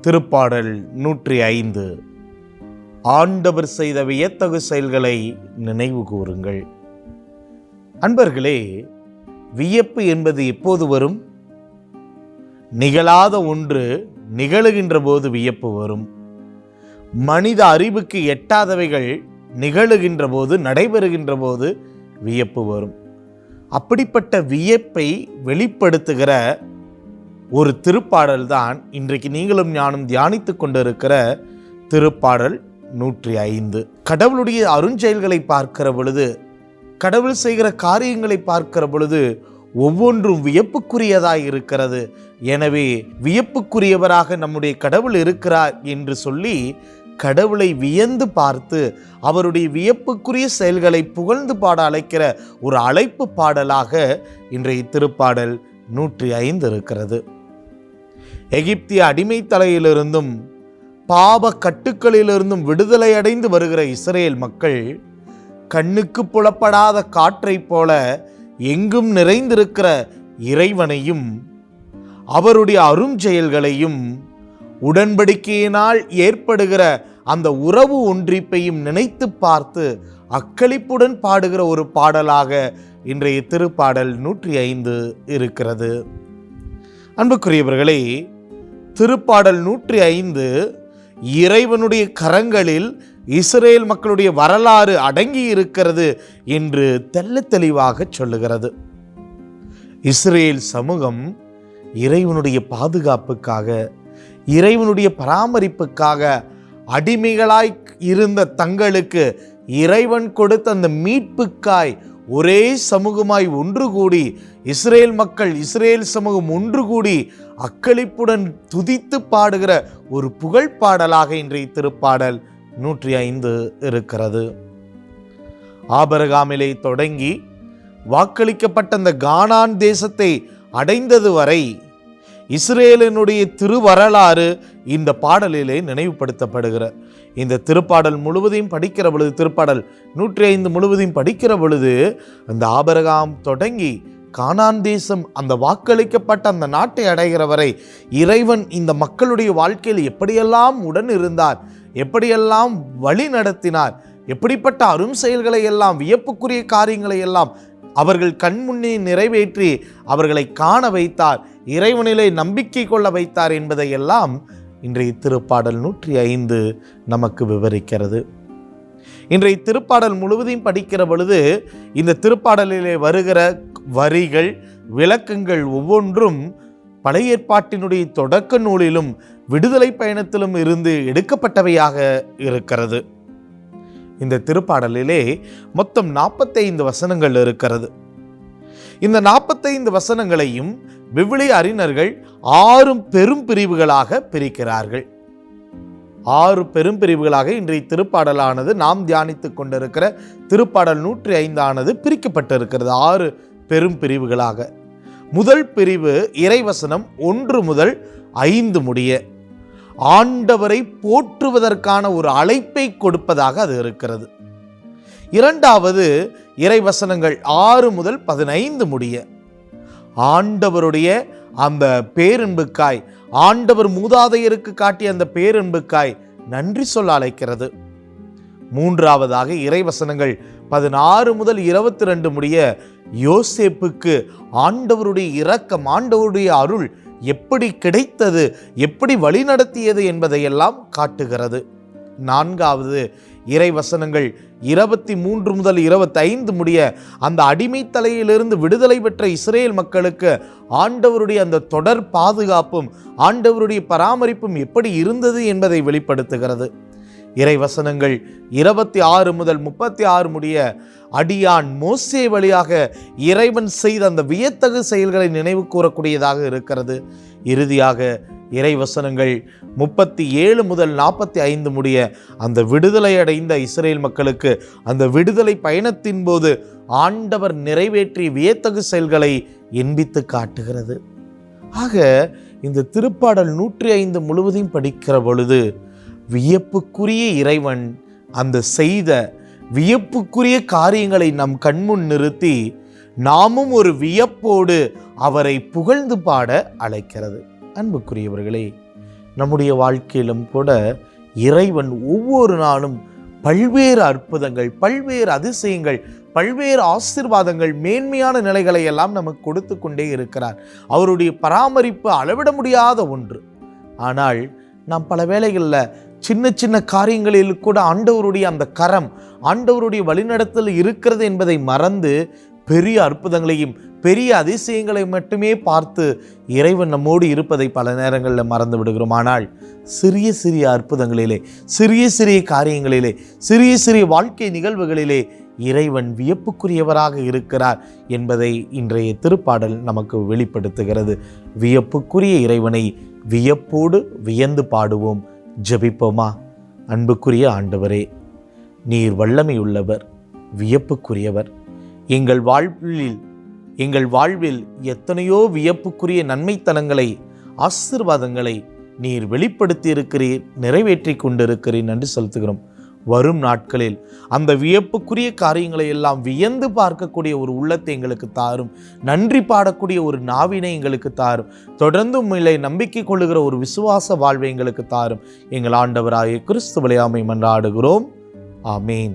திருப்பாடல் நூற்றி ஐந்து. ஆண்டவர் செய்த வியத்தகு செயல்களை நினைவு கூறுங்கள். அன்பர்களே வியப்பு என்பது எப்போது வரும்? நிகழாத ஒன்று நிகழுகின்ற போது வியப்பு வரும். மனித அறிவுக்கு எட்டாதவைகள் நிகழுகின்ற போது நடைபெறுகின்ற போது வியப்பு வரும். அப்படிப்பட்ட வியப்பை வெளிப்படுத்துகிற ஒரு திருப்பாடல் தான் இன்றைக்கு நீங்களும் ஞானம் தியானித்து கொண்டிருக்கிற திருப்பாடல் நூற்றி ஐந்து. கடவுளுடைய அருஞ்செயல்களை பார்க்கிற பொழுது கடவுள் செய்கிற காரியங்களை பார்க்கிற பொழுது ஒவ்வொன்றும் வியப்புக்குரியதாய் இருக்கிறது. எனவே வியப்புக்குரியவராக நம்முடைய கடவுள் இருக்கிறார் என்று சொல்லி கடவுளை வியந்து பார்த்து அவருடைய வியப்புக்குரிய செயல்களை புகழ்ந்து பாட அழைக்கிற ஒரு அழைப்பு பாடலாக இன்றைய திருப்பாடல் நூற்றி ஐந்து இருக்கிறது. எகிப்திய அடிமை தலையிலிருந்தும் பாப கட்டுக்களிலிருந்தும் விடுதலை அடைந்து வருகிற இஸ்ரேல் மக்கள் கண்ணுக்கு புலப்படாத காற்றைப் போல எங்கும் நிறைந்திருக்கிற இறைவனையும் அவருடைய அருஞ்செயல்களையும் உடன்படிக்கையினால் ஏற்படுகிற அந்த உறவு ஒன்றிப்பையும் நினைத்து பார்த்து அக்களிப்புடன் பாடுகிற ஒரு பாடலாக இன்றைய திருப்பாடல் நூற்றி ஐந்து இருக்கிறது. அன்புக்குரியவர்களே திருப்பாடல் நூற்றி ஐந்து இறைவனுடைய கரங்களில் இஸ்ரேல் மக்களுடைய வரலாறு அடங்கி இருக்கிறது என்று தெல்ல தெளிவாக சொல்லுகிறது. இஸ்ரேல் சமூகம் இறைவனுடைய பாதுகாப்புக்காக இறைவனுடைய பராமரிப்புக்காக அடிமைகளாய் இருந்த தங்களுக்கு இறைவன் கொடுத்த அந்த மீட்புக்காய் ஒரே சமூகமாய் ஒன்று கூடி இஸ்ரேல் மக்கள் இஸ்ரேல் சமூகம் ஒன்று கூடி அக்களிப்புடன் துதித்து பாடுகிற ஒரு புகழ் பாடலாக இன்றைய திருப்பாடல் நூற்றி ஐந்து இருக்கிறது. ஆபரகாமிலே தொடங்கி வாக்களிக்கப்பட்ட அந்த கானான் தேசத்தை அடைந்தது வரை இஸ்ரேலினுடைய திருவரலாறு இந்த பாடலிலே நினைவுபடுத்தப்படுகிற இந்த திருப்பாடல் முழுவதையும் படிக்கிற பொழுது திருப்பாடல் நூற்றி ஐந்து முழுவதையும் படிக்கிற பொழுது அந்த ஆபரகாம் தொடங்கி கானான் தேசம் அந்த வாக்களிக்கப்பட்ட அந்த நாட்டை அடைகிற வரை இறைவன் இந்த மக்களுடைய வாழ்க்கையில் எப்படியெல்லாம் உடன் இருந்தார் எப்படியெல்லாம் வழி நடத்தினார் எப்படிப்பட்ட அரும் செயல்களை எல்லாம் வியப்புக்குரிய காரியங்களை எல்லாம் அவர்கள் கண்முன்னே நிறைவேற்றி அவர்களை காண வைத்தார் இறைவனிலே நம்பிக்கை கொள்ள வைத்தார் என்பதை எல்லாம் இன்றைய திருப்பாடல் நூற்றி ஐந்து நமக்கு விவரிக்கிறது. இன்றைய திருப்பாடல் முழுவதையும் படிக்கிற பொழுது இந்த திருப்பாடலிலே வருகிற வரிகள் விளக்கங்கள் ஒவ்வொன்றும் பழைய ஏற்பாட்டினுடைய தொடக்க நூலிலும் விடுதலை பயணத்திலும் இருந்து எடுக்கப்பட்டவையாக இருக்கிறது. இந்த திருப்பாடலிலே மொத்தம் நாற்பத்தைந்து வசனங்கள் இருக்கிறது. இந்த நாற்பத்தைந்து வசனங்களையும் விவிலிய அறிஞர்கள் ஆறு பெரும் பிரிவுகளாக பிரிக்கிறார்கள். ஆறு பெரும் பிரிவுகளாக இன்றைய திருப்பாடலானது நாம் தியானித்துக் கொண்டிருக்கிற திருப்பாடல் நூற்றி ஐந்தானது பிரிக்கப்பட்டிருக்கிறது. ஆறு பெரும் பிரிவுகளாக. முதல் பிரிவு இறைவசனம் ஒன்று முதல் ஐந்து முடிய. ஆண்டவரை போற்றுவதற்கான ஒரு அழைப்பை கொடுப்பதாக அது இருக்கிறது. இரண்டாவது இறைவசனங்கள் ஆறு முதல் பதினைந்து முடிய. ஆண்டவருடைய அந்த பேரன்புக்காய் ஆண்டவர் மூதாதையருக்கு காட்டிய அந்த பேரன்புக்காய் நன்றி சொல்ல அழைக்கிறது. மூன்றாவதாக இறைவசனங்கள் பதினாறு முதல் இருபத்தி ரெண்டு முடிய யோசேப்புக்கு ஆண்டவருடைய இரக்கம் ஆண்டவருடைய அருள் எப்படி கிடைத்தது எப்படி வழிநடத்தியது என்பதையெல்லாம் காட்டுகிறது. நான்காவது இறை வசனங்கள் இருபத்தி மூன்று முதல் இருபத்தைந்து முடிய அந்த அடிமை தலையிலிருந்து விடுதலை பெற்ற இஸ்ரேல் மக்களுக்கு ஆண்டவருடைய அந்த தொடர் பாதுகாப்பும் ஆண்டவருடைய பராமரிப்பும் எப்படி இருந்தது என்பதை வெளிப்படுத்துகிறது. இறை வசனங்கள் இருபத்தி ஆறு முதல் முப்பத்தி ஆறு முடிய அடியான் மோசே வழியாக இறைவன் செய்த அந்த வியத்தகு செயல்களை நினைவு கூறக்கூடியதாக இருக்கிறது. இறுதியாக இறை வசனங்கள் முப்பத்தி ஏழு முதல் நாற்பத்தி ஐந்து முடிய அந்த விடுதலை அடைந்த இஸ்ரேல் மக்களுக்கு அந்த விடுதலை பயணத்தின் போது ஆண்டவர் நிறைவேற்றிய வியத்தகு செயல்களை எண்பித்து காட்டுகிறது. ஆக இந்த திருப்பாடல் நூற்றி ஐந்து முழுவதையும் படிக்கிற பொழுது வியப்புக்குரிய இறைவன் அந்த செய்த வியப்புக்குரிய காரியங்களை நம் கண்முன் நிறுத்தி நாமும் ஒரு வியப்போடு அவரை புகழ்ந்து பாட அழைக்கிறது. அன்புக்குரியவர்களே நம்முடைய வாழ்க்கையிலும் கூட இறைவன் ஒவ்வொரு நாளும் பல்வேறு அற்புதங்கள் பல்வேறு அதிசயங்கள் பல்வேறு ஆசீர்வாதங்கள் மேன்மையான நிலைகளை எல்லாம் நமக்கு கொடுத்து கொண்டே இருக்கிறார். அவருடைய பராமரிப்பு அளவிட முடியாத ஒன்று. ஆனால் நாம் பல வேளைகளில் சின்ன சின்ன காரியங்களில் கூட ஆண்டவருடைய அந்த கரம் ஆண்டவருடைய வழிநடத்தல் இருக்கிறது என்பதை மறந்து பெரிய அற்புதங்களையும் பெரிய அதிசயங்களை மட்டுமே பார்த்து இறைவன் நம்மோடு இருப்பதை பல நேரங்களில் மறந்து விடுகிறோம். ஆனால் சிறிய சிறிய அற்புதங்களிலே சிறிய சிறிய காரியங்களிலே சிறிய சிறிய வாழ்க்கை நிகழ்வுகளிலே இறைவன் வியப்புக்குரியவராக இருக்கிறார் என்பதை இன்றைய திருப்பாடல் நமக்கு வெளிப்படுத்துகிறது. வியப்புக்குரிய இறைவனை வியப்போடு வியந்து பாடுவோம். ஜபிப்போமா? அன்புக்குரிய ஆண்டவரே நீர் வல்லமையுள்ளவர் வியப்புக்குரியவர். எங்கள் வாழ்வில் எங்கள் வாழ்வில் எத்தனையோ வியப்புக்குரிய நன்மைத்தனங்களை ஆசிர்வாதங்களை நீர் வெளிப்படுத்தி இருக்கிறீர் நிறைவேற்றி கொண்டிருக்கிறீர் நன்றி செலுத்துகிறோம். வரும் நாட்களில் அந்த வியப்புக்குரிய காரியங்களை எல்லாம் வியந்து பார்க்கக்கூடிய ஒரு உள்ளத்தை எங்களுக்கு தாரும். நன்றி பாடக்கூடிய ஒரு நாவினை எங்களுக்கு தாரும். தொடர்ந்து உண்மையிலே நம்பிக்கை கொள்ளுகிற ஒரு விசுவாச வாழ்வை எங்களுக்கு தாரும். எங்கள் ஆண்டவராகிய கிறிஸ்துவலையாமை மன்றாடுகிறோம் ஆமீன்.